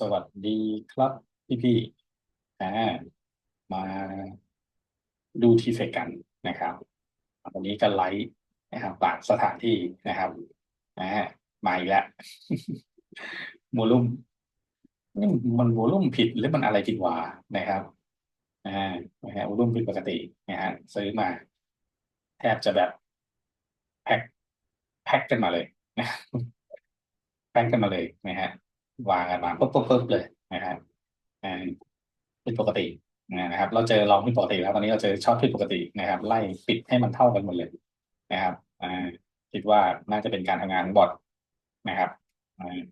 สวัสดีครับพี่พี่อ่ามาดูทีเฟกกันนะครับวันนี้ก็ไลฟ์นะครับต่างสถานที่นะครับอ่ามาอีกแล้วโวลุ่มนี่มันโวลุ่มผิดหรือมันอะไรผิดวะนะครับอ่านะฮะโวลุ่มผิดปกตินะฮะซื้อมา แทบจะแบบแพ็คแพ็คกันมาเลยนะแพ็คกันมาเลยนะฮะ วางกันมาปุ๊บปุ๊บปุ๊บเลยนะครับอ่าผิดปกตินะครับ เราเจอลองผิดปกติแล้วตอนนี้เราเจอช็อตผิดปกตินะครับ ไล่ปิดให้มันเท่ากันหมดเลยนะครับอ่าคิดว่าน่าจะเป็นการทำงานของบอทนะครับ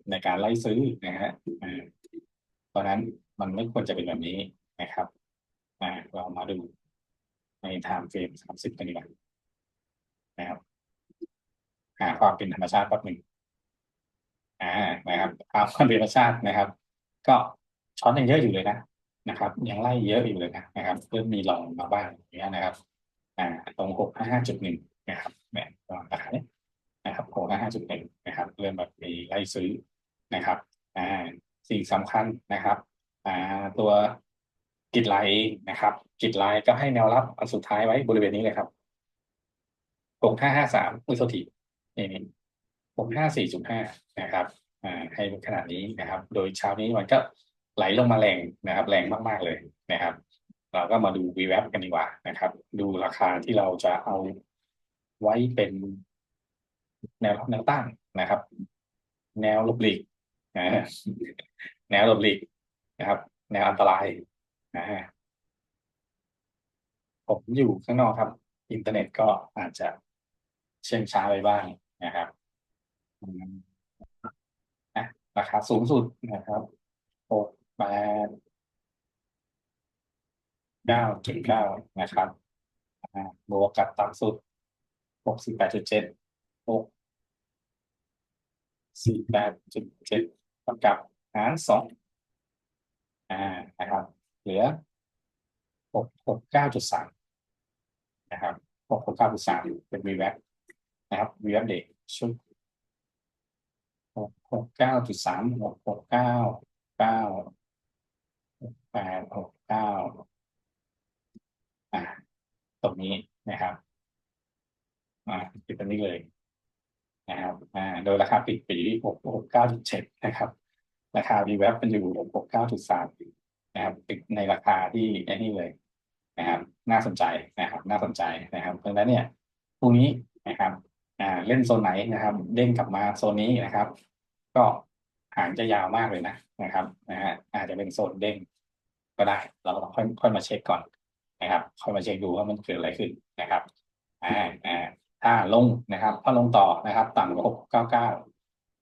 ในการไล่ซื้อนะฮะอ่าเพราะนั้นมันไม่ควรจะเป็นแบบนี้นะครับอ่าเรามาดูในไทม์เฟรมสามสิบกันดีกว่านะครับ หาความเป็นธรรมชาติแป๊บหนึ่ง อ่านะครับตามความเป็นธรรมชาตินะครับ ก็ช้อนยังเยอะอยู่เลยนะนะครับ ยังไล่เยอะอยู่เลยนะนะครับเริ่มมีลองมาบ้างอย่างเงี้ยนะครับ อ่า ตรงหกห้าห้าจุดหนึ่งนะครับแบบราคาเนี้ยนะครับหกห้าห้าจุดหนึ่งนะครับ เริ่มแบบมีไล่ซื้อนะครับ อ่าสิ่งสำคัญนะครับ อ่า ตัวกิดไลน์นะครับกิดไลน์ก็ให้แนวรับอันสุดท้ายไว้บริเวณนี้เลยครับหกห้าห้าสามอุยโทษทีนี่นี่ผมห้าสี่จุดห้า นะครับอ่าให้ขนาดนี้นะครับ โดยเช้านี้มันก็ไหลลงมาแรงนะครับ แรงมากๆเลยนะครับ เราก็มาดู VWAP กันดีกว่านะครับ ดูราคาที่เราจะเอาไว้เป็นแนวรับแนวต้านนะครับ แนวลบหลีกนะแนวลบหลีกนะครับ แนวอันตรายนะผมอยู่ข้างนอกครับ อินเทอร์เน็ตก็อาจจะเชื่องช้าไปบ้างนะครับอืมอะ ราคาสูงสุดนะครับหกแปดเก้าจุดเก้านะครับบวกกับต่ำสุดหกสิบแปดจุดเจ็ดหกสี่แปดจุดเจ็ดเท่ากับหารสองอ่านะครับ เหลือหกหกเก้าจุดสามนะครับหกหกเก้าจุดสามเป็น VWAP นะครับ VWAP เด็กชุด หกเก้าจุดสามหกหกเก้าเก้าหกแปดหกเก้าอ่าตรงนี้นะครับอ่าปิดตรงนี้เลยนะครับอ่าโดยราคาปิดไปอยู่ที่หกหกเก้าจุดเจ็ดนะครับ ราคา v w a p มันอยู่หกหกเก้าจุดสามนะครับปิดในราคาที่ไอ้นี่เลยนะครับ น่าสนใจนะครับ น่าสนใจนะครับ เพราะฉะนั้นเนี่ยพรุ่งนี้นะครับอ่าเล่นโซนไหนนะครับ เด้งกลับมาโซนนี้นะครับ ก็หางจะยาวมากเลยนะนะครับนะฮะอาจจะเป็นโซนเด้งก็ได้ เราก็ต้องค่อยค่อยมาเช็คก่อนนะครับ ค่อยมาเช็คดูว่ามันเกิดอะไรขึ้นนะครับอ่าอ่าถ้าลงนะครับ ถ้าลงต่อนะครับ ต่ำกว่าหกเก้าเก้า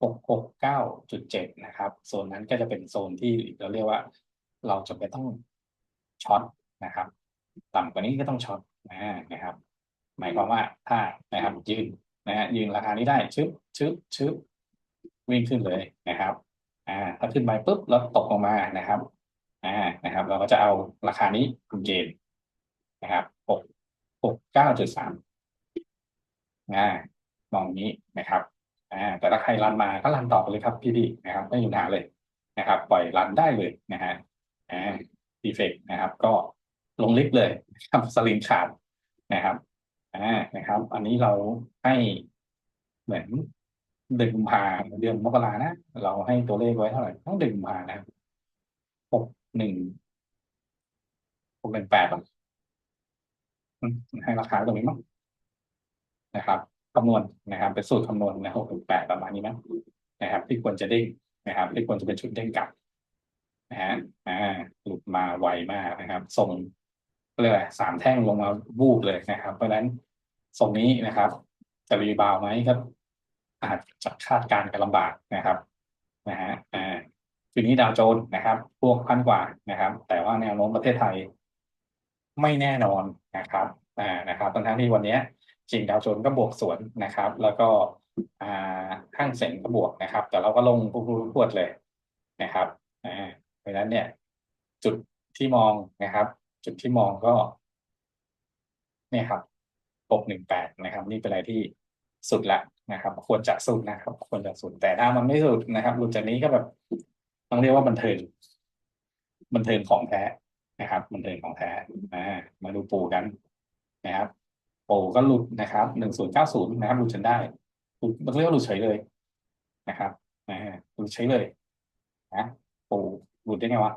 หกหกเก้าจุดเจ็ดนะครับโซนนั้นก็จะเป็นโซนที่เราเรียกว่า เราจะไปต้องช็อตนะครับ ต่ำกว่านี้ก็ต้องช็อตนะนะครับ หมายความว่าถ้านะครับยืนนะฮะยืนราคานี้ได้ชึบชึบชึบ วิ่งขึ้นเลยนะครับอ่าถ้าขึ้นไปปุ๊บแล้วตกลงมานะครับอ่านะครับ เราก็จะเอาราคานี้เป็นเกณฑ์นะครับหกหกเก้าจุดสามอ่ามองนี้นะครับอ่าแต่ถ้าใครรันมาก็รันต่อไปเลยครับพี่ดีนะครับไม่มีปัญหาเลยนะครับ ปล่อยรันได้เลยนะฮะอ่าดีเฟกนะครับ ก็ลงลิฟต์เลยครับสลิงขาดนะครับอ่านะครับ อันนี้เราให้เหมือน เดือนกุมภาเดือนมกรานะ เราให้ตัวเลขไว้เท่าไหร่ ต้องเดือนกุมภานะหกหนึ่งหกหนึ่งแปดให้ราคาตรงนี้มั้งนะครับคำนวณนะครับ เป็นสูตรคำนวณนะหกหนึ่งแปดประมาณนี้มั้งนะครับ ที่ควรจะเด้งนะครับ ที่ควรจะเป็นชุดเด้งกลับนะฮะอ่าหลุดมาไวมากนะครับส่งเรียกอสามแท่งลงมาบูบเลยนะครับ เพราะฉะนั้นทรงนี้นะครับจะรีบาวไหมครับ อาจจะคาดการณ์กันลำบากนะครับนะฮะอ่าทีนี้ดาวโจนส์นะครับพวกพันกว่านะครับ แต่ว่าแนวโน้มประเทศไทย ไม่แน่นอนนะครับอ่านะครับทั้งที่วันนี้จริงดาวโจนส์ก็บวกสวนนะครับ แล้วก็อ่าข้างเซ็นก็บวกนะครับ แต่เราก็ลงพรวดเลยนะครับอ่าเพราะฉะนั้นเนี่ย จุดที่มองนะครับ จุดที่มองก็ เนี่ยครับหกหนึ่งแปดนะครับ นี่เป็นอะไรที่ สุดละนะครับ ควรจะสุดนะครับ ควรจะสุดแต่ถ้ามันไม่สุดนะครับหลุดจากนี้ก็แบบต้องเรียกว่าบันเทิงบันเทิงของแท้นะครับ บันเทิงของแท้อ่ามาดูปูกันนะครับปูก็หลุดนะครับหนึ่งศูนย์เก้าศูนย์นะครับหลุดจนได้หลุดมันเรียกว่าหลุดเฉยเลยนะครับอ่าหลุดเฉยเลยนะปูหลุดได้ไงวะ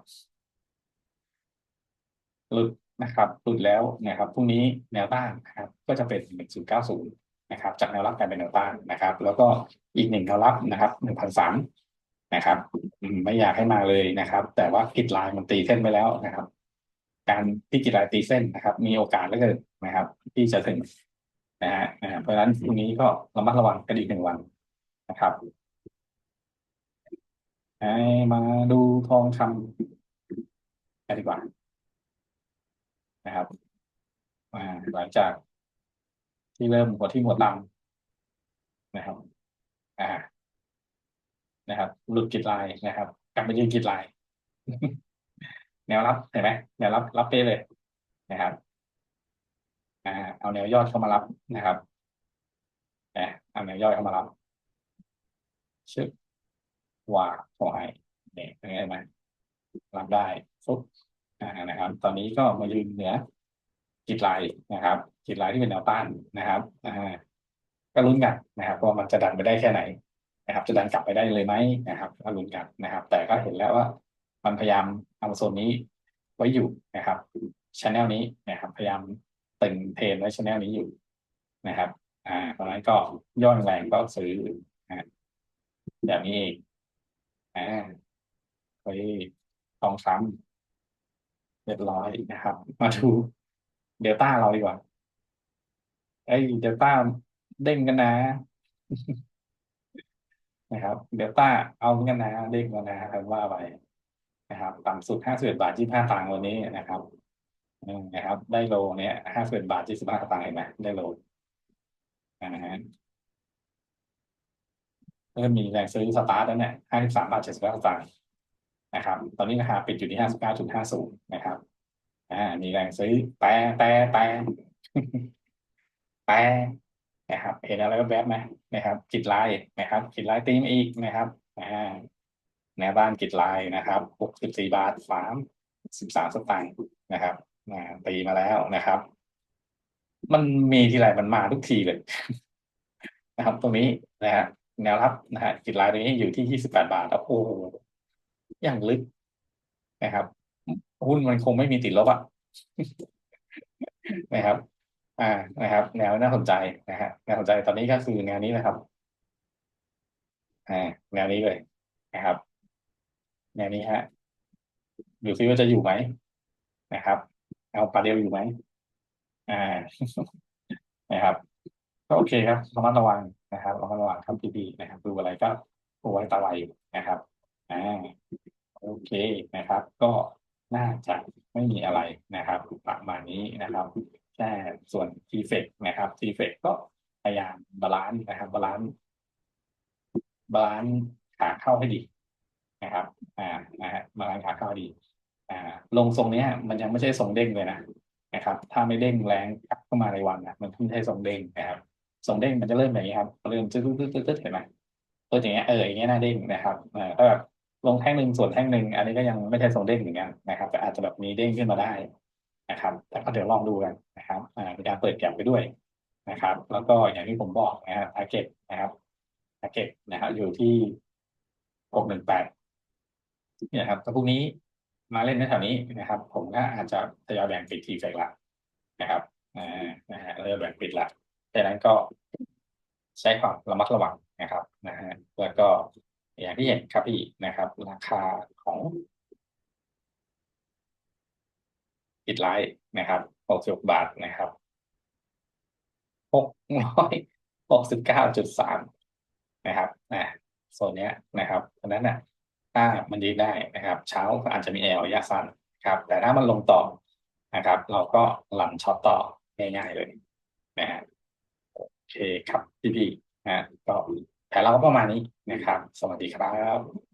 หลุดนะครับหลุดแล้วนะครับพรุ่งนี้แนวต้านนะครับ ก็จะเป็นหนึ่งศูนย์เก้าศูนย์ นะครับจากแนวรับกลายเป็นแนวต้านนะครับ แล้วก็อีกหนึ่งแนวรับนะครับหนึ่งพันสามนะครับไม่อยากให้มาเลยนะครับ แต่ว่ากิดลน์มันตีเส้นไปแล้วนะครับ การที่กิดลน์ตีเส้นนะครับ มีโอกาสเหลือเกินนะครับ ที่จะถึงนะฮะเพราะฉะนั้นพรุ่งนี้ก็ระมัดระวังกันอีกหนึ่งวันนะครับมาดูทองคำกันดีกว่านะครับหลังจาก ที่เริ่มหัวที่หัวต่ำนะครับ อ่า นะครับ หลุดกิดไลน์นะครับ กลับไปยืนกิดไลน์แนวรับเห็นไหมแนวรับ รับเป๊ะเลยนะครับอ่าเอาแนวยอดเข้ามารับนะครับอ่าเอาแนวยอดเข้ามารับชึบว่าขอให้เนี่ยเป็นไงไหมรับได้ฟุบอ่านะครับ ตอนนี้ก็มายืนเหนือ กิดลน์นะครับกิดลน์ที่เป็นแนวต้านนะครับอ่าก็ลุ้นกันนะครับว่ามันจะดันไปได้แค่ไหนนะครับ จะดันกลับไปได้เลยไหมนะครับก็ลุ้นกันนะครับ แต่ก็เห็นแล้วว่า มันพยายามเอาโซนนี้ไว้อยู่นะครับชแนลนี้นะครับ พยายามตึงเทรนไว้ชแนลนี้อยู่นะครับ อ่าเพราะนั้นก็ย่อแรงก็ซื้อนะแบบนี้เองอ่าเฮ้ยทองซ้ำเรียบร้อยนะครับ มาดู เดลต้าเราดีกว่า ไอ้ยเดลต้าเด้งกันนะ นะครับ เดลต้าเอากันนะ เด้งกันนะครับว่าไปนะครับ ต่ำสุดห้าสิบบาทยี่ห้าตังค์วันนี้นะครับนะครับ ได้โลเนี้ยห้าสิบาทยี่สิบห้าตังค์เห็นไหมได้โลนะฮะเริ่มมีแรงซื้อสตาร์ทแล้วเนี่ยห้าสิบสามบาทเจ็ดสิบห้าตังค์นะครับ ตอนนี้ราคาปิดอยู่ที่ห้าสิบเก้าจุดห้าศูนย์นะครับ อ่า มีแรงซื้อแต่แต่แต่แต่นะครับ เห็นอะไรก็แวบไหมนะครับกิดไลน์นะครับกิดไลน์ตีมอีกนะครับอ่าแนวบ้านกิดไลน์นะครับหกสิบสี่บาทสามสิบสามสตางค์นะครับอ่าตีมาแล้วนะครับ มันมีทีไรมันมาทุกทีเลยนะครับ ตรงนี้นะฮะแนวรับนะฮะกิดไลน์ตรงนี้อยู่ที่ยี่สิบแปดบาทแล้วโอ้โหอย่างลึกนะครับ หุ้นมันคงไม่มีติดลบอะนะครับ อ่านะครับ แนวน่าสนใจนะฮะน่าสนใจตอนนี้ก็คือแนวนี้นะครับอ่าแนวนี้เลยนะครับ แนวนี้ฮะดูซิว่าจะอยู่ไหมนะครับ เอาปลาเดียวอยู่ไหมอ่านะครับก็โอเคครับระมัดระวังนะครับระมัดระวังครับดีๆนะครับ ดูอะไรก็ดูไว้ตาไวนะครับอ่าโอเคนะครับ ก็ น่าจะไม่มีอะไรนะครับประมาณนี้นะครับแค่ส่วนทีเฟกนะครับทีเฟกก็พยายามบาลานซ์นะครับบาลานซ์บาลานซ์ขาเข้าให้ดีนะครับ อ่านะฮะบาลานซ์ขาเข้าให้ดี อ่า ลงทรงเนี้ย มันยังไม่ใช่ทรงเด้งเลยนะนะครับ ถ้าไม่เด้งแรงเข้ามาในวันนะมันไม่ใช่ทรงเด้งนะครับทรงเด้งมันจะเริ่มแบบนี้ครับเริ่มตึ๊ดตึ๊ดตึ๊ดตึ๊ดเห็นไหมตัวอย่างเงี้ยเอออย่างเงี้ยน่าเด้งนะครับเออถ้าแบบ ลงแท่งหนึ่งส่วนแท่งหนึ่งอันนี้ก็ยังไม่ใช่ทรงเด้งเหมือนกันนะครับ แต่อาจจะแบบมีเด้งขึ้นมาได้นะครับ แต่ก็เดี๋ยวลองดูกันนะครับอ่ามีการเปิดแก็บไปด้วยนะครับ แล้วก็อย่างที่ผมบอกนะครับทาร์เก็ตนะครับทาร์เก็ตนะครับอยู่ที่หกหนึ่งแปดเนี่ยครับถ้าพรุ่งนี้มาเล่นในแถวนี้นะครับ ผมก็อาจจะทยอยแบ่งปิดทีเฟกละนะครับอ่านะฮะเริ่มแบ่งปิดละดังนั้นก็ใช้ความระมัดระวังนะครับนะฮะแล้วก็ อย่างที่เห็นครับพี่นะครับ ราคาของปิดไลท์นะครับหกสิบบาทนะครับหกร้อยหกสิบเก้าจุดสามนะครับนะโซนเนี้ยนะครับเพราะนั้นน่ะถ้ามันยืนได้นะครับ เช้าก็อาจจะมีแอลระยะสั้นครับ แต่ถ้ามันลงต่อนะครับ เราก็หลันช็อตต่อง่ายๆเลยนะฮะโอเคครับพี่ๆนะก็ แผนเราก็ประมาณนี้นะครับ สวัสดีครับ